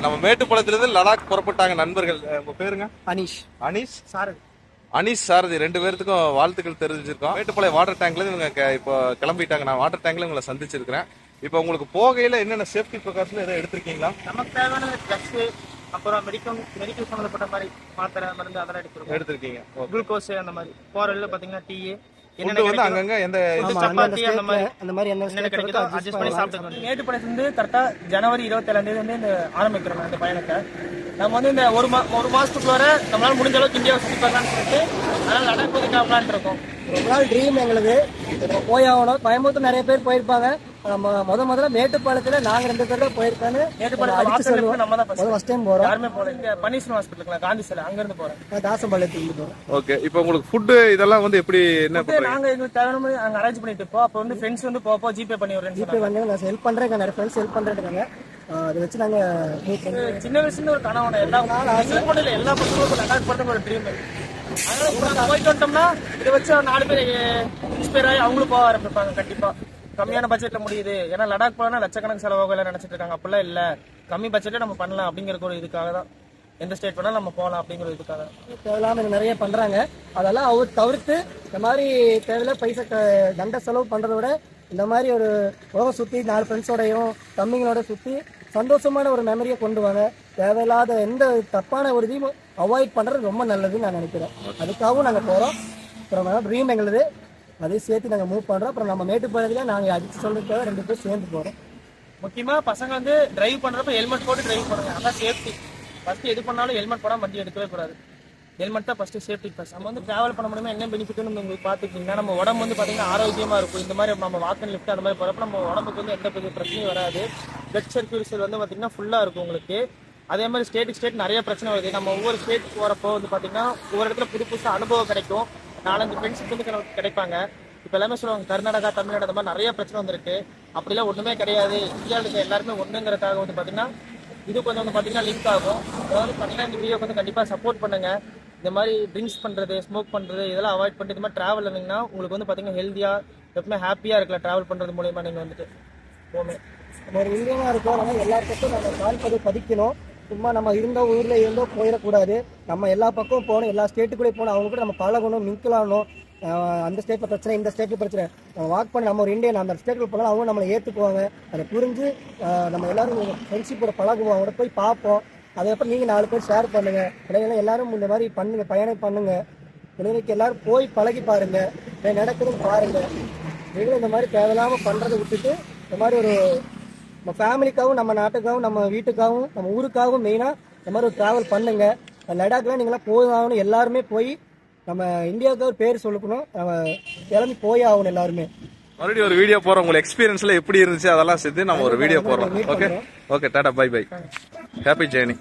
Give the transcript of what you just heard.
நம்ம மேட்டுப்பாளையத்திலிருந்து லடாக் புறப்பட்டாங்க நண்பர்கள். உங்க பேருங்க? அனீஷ். அனீஷ்? சார் அனீஷ் சாரதி ரெண்டு பேர்த்துக்கும் வாழ்த்துக்கள் தெரிவிச்சிருக்கோம். மேட்டுப்பாளையம் வாட்டர் டேங்க்ல இவங்க இப்போ கிளம்பிட்டாங்க. நான் வாட்டர் டேங்க்ல உங்களை சந்திச்சிருக்கிறேன். இப்போ உங்களுக்கு போகையில என்னென்ன சேஃப்டி ப்ரிகாஷன் எதாவது எடுத்திருக்கீங்களா? நமக்கு தேவையான ட்ரக்ஸ் அப்புறம் மெடிக்கல் மெடிக்கல் சம்மந்தப்பட்ட மாதிரி மாத்திரை மருந்து அதெல்லாம் எடுத்துருக்கோம். எடுத்திருக்கீங்க. குளுக்கோஸ் அந்த மாதிரி. போற வழியில பாத்தீங்கன்னா டீ ஃபுட்டு வந்து அங்கங்க எந்த சப்பாத்தி அந்த மாதிரி அந்த மாதிரி என்ன கிடைக்குதோ அட்ஜஸ்ட் பண்ணி சாப்பிட்டுக்கணும் மேட்டுப்பாளையத்துல இருந்து கரெக்டா ஜனவரி இருபத்தேழாம் தேதி வந்து இந்த ஆரம்பிக்கிறோம் இந்த பயணத்தை. நம்ம வந்து இந்த ஒரு மா ஒரு மாசத்துக்குள்ளார நம்மளால முடிஞ்ச அளவுக்கு இந்தியாவை சுத்தி பார்க்கலாம்னு சொல்லிட்டு அதனால லடாக் போய் கிளம்பலான்ட்டு இருக்கோம். ரொம்ப நாள் ட்ரீம் எங்களுது இப்போ போய் ஆகணும். கோயம்புத்தூர் நிறைய பேர் போயிருப்பாங்க. நம்ம முத முதல்ல மேட்டுப்பாளையத்துல நாங்க ரெண்டு பேர் தான் போயிருக்கான்னு மேட்டுப்பாளையம் சொல்லுவோம் நம்ம தான் ஃபர்ஸ்ட் டைம் போறோம். யாருமே போல இங்க பன்னீர்செல்வம் ஹாஸ்பிட்டலுக்கு காந்தி சிலை அங்க இருந்து போறேன் நான் தாசம்பாளையத்துக்கு போறோம். ஓகே இப்போ உங்களுக்கு ஃபுட்டு இதெல்லாம் வந்து எப்படி என்ன நாங்க எங்களுக்கு தேவையான மாதிரி அங்க அரேஞ்ச் பண்ணிட்டு இருப்போம் அப்போ வந்து ஃப்ரெண்ட்ஸ் வந்து போப்போ ஜிபே பண்ணி விடுறேன்னு ஜிபே வந்து நான் ஹெல்ப் பண்றேன் நிறைய ஃப்ரெண்ட்ஸ் ஹெல்ப் பண்றேன் அதை வச்சு நாங்க மீட் பண்ணி சொன்னாங்க. சின்ன வயசுல ஒரு கனவு எல்லா எல்லா பசங்களுக்கும் லடாக் போறது ஒரு ட்ரீம் அதனால இப்ப நாங்க போயிட்டு வந்துட்டோம்னா இதை வச்சு நாலு பேர் இன்ஸ்பயர் ஆகி அவங்களும் போக ஆரம்பிப்பாங்க கண்டிப்பா. கம்மியான பட்ஜெட்ல முடியுது. ஏன்னா லடாக் போனா லட்சக்கணக்கு செலவாகும் எல்லாம் நினைச்சிட்டு இருக்காங்க. அப்படிலாம் இல்ல. கம்மி பட்ஜெட்ல நம்ம பண்ணலாம் அப்படிங்கிற ஒரு இதுக்காக தான். எந்த ஸ்டேட் வேணாலும் நம்ம போகலாம் அப்படிங்கிற இதுக்காக தேவையில்லாம இது நிறைய பண்றாங்க. அதெல்லாம் அவர் தவிர்த்து இந்த மாதிரி தேவையில்ல பைசா தண்ட செலவு பண்றதை விட இந்த மாதிரி ஒரு உலகம் சுத்தி நாலு ஃப்ரெண்ட்ஸோடையும் தம்பிங்களோட சுத்தி சந்தோஷமான ஒரு மெமரியை கொண்டு வாங்க. தேவையில்லாத எந்த தப்பான ஒரு இதையும் அவாய்ட் பண்றது ரொம்ப நல்லதுன்னு நான் நினைக்கிறேன். அதுக்காகவும் நாங்க போறோம். அப்புறம் ட்ரீம் எங்களுது. அதையும் சேர்த்து நாங்க மூவ் பண்றோம். அப்புறம் நம்ம மேட்டுப்பாளையத்துல நாங்க அடிச்சு சொல்றதுக்காக ரெண்டு பேரும் சேர்ந்து போறோம். முக்கியமா பசங்க வந்து டிரைவ் பண்றப்ப ஹெல்மெட் போட்டு டிரைவ் பண்ணுங்க. அதான் சேஃப்டி ஃபர்ஸ்ட் எது பண்ணாலும் ஹெல்மெட் போடாம வண்டி எடுக்கவே கூடாது. ஹெல்மெட் தான் சேஃப்டி ஃபஸ்ட் நம்ம வந்து ட்ராவல் பண்ண முடியுமா என்ன பெனிஃபிட்னு உங்களுக்கு பார்த்துக்கிட்டீங்கன்னா நம்ம உடம்பு வந்து பார்த்திங்கன்னா ஆரோக்கியமாக இருக்கும். இந்த மாதிரி நம்ம வாக்கன் லிஃப்ட் அந்த மாதிரி போகிறப்ப நம்ம உடம்புக்கு வந்து எந்த பெரிய பிரச்சனையும் வராது. பிளட் சர்க்குலேஷன் வந்து பார்த்திங்கன்னா ஃபுல்லாக இருக்கும் உங்களுக்கு. அதே மாதிரி ஸ்டேட்டுக்கு ஸ்டேட் நிறைய பிரச்சனை வருது. நம்ம ஒவ்வொரு ஸ்டேட் போகிறப்போ வந்து பார்த்தீங்கன்னா ஒவ்வொரு இடத்துல புது புதுசாக அனுபவம் கிடைக்கும். நாலஞ்சு ஃப்ரெண்ட்ஷிப் வந்து கிடைப்பாங்க. இப்போ எல்லாமே சொல்லுவாங்க கர்நாடகா தமிழ்நாடு அந்த மாதிரி நிறைய பிரச்சனை வந்திருக்கு. அப்படிலாம் ஒன்றுமே கிடையாது. இந்தியாவில் இருக்க எல்லாருமே ஒன்றுங்கிறதுக்காக வந்து பார்த்திங்கன்னா இது கொஞ்சம் வந்து பார்த்தீங்கன்னா லிங்க் ஆகும். அதாவது பார்த்தீங்கன்னா இந்த வீடியோக்கு வந்து கண்டிப்பாக சப்போர்ட் பண்ணுங்கள் இந்த மாதிரி ட்ரிங்க்ஸ் பண்ணுறது ஸ்மோக் பண்ணுறது இதெல்லாம் அவாய்ட் பண்ணிட்டு இந்த மாதிரி ட்ராவல் இருந்தீங்கன்னா உங்களுக்கு வந்து பார்த்தீங்கன்னா ஹெல்த்தியாக எப்பவுமே ஹாப்பியாக இருக்கலாம் ட்ராவல் பண்ணுறது மூலயமா நீங்கள் வந்துட்டு. போமே நம்ம ஒரு இந்தியனா இருக்கோம் நம்ம எல்லா பக்கம் நம்ம கால் பதிக்கணும். சும்மா நம்ம இருந்த ஊரில் இருந்தோ போயிடக்கூடாது. நம்ம எல்லா பக்கமும் போகணும் எல்லா ஸ்டேட்டுக்குள்ளே போகணும். அவங்க கூட நம்ம பழகணும் மிங்கிலாகணும் ஆகணும். அந்த ஸ்டேட்டில் பிரச்சனை இந்த ஸ்டேட்டில் பிரச்சனை. நம்ம வாக் பண்ணி நம்ம ஒரு இந்தியன் அந்த ஸ்டேட்டுக்கு போனாலும் அவங்க நம்மளை ஏற்றுக்குவாங்க அதை புரிஞ்சு நம்ம எல்லாரும் ஃப்ரெண்ட்ஷிப்போட பழகுவோம். அவங்களோட போய் பார்ப்போம். அதுக்கப்புறம் நீங்கள் நாலு பேர் ஷேர் பண்ணுங்க. இடையில எல்லாரும் இந்த மாதிரி பண்ணுங்க பயணம் பண்ணுங்க. இளைஞருக்கு எல்லாரும் போய் பழகி பாருங்க. என்ன நடக்குதுன்னு பாருங்க. நீங்களும் இந்த மாதிரி தேவையில்லாம பண்றதை விட்டுட்டு இந்த மாதிரி ஒரு நம்ம ஃபேமிலிக்காகவும் நம்ம நாட்டுக்காகவும் நம்ம வீட்டுக்காகவும் நம்ம ஊருக்காகவும் மெயினாக இந்த மாதிரி ஒரு ட்ராவல் பண்ணுங்க. லடாக்லாம் நீங்களாம் போயாகணும் எல்லாருமே போய் நம்ம இந்தியாவுக்கு ஒரு பேர் சொல்லணும். நம்ம கிளம்பி போய் ஆகணும் எல்லாருமே. மறுபடியும் ஒரு வீடியோ போறோம் உங்களுக்கு எக்ஸ்பீரியன்ஸ்ல எப்படி இருந்துச்சு? அதெல்லாம் சேர்த்து நம்ம ஒரு வீடியோ போடுறோம். Okay okay tata bye bye Happy journey.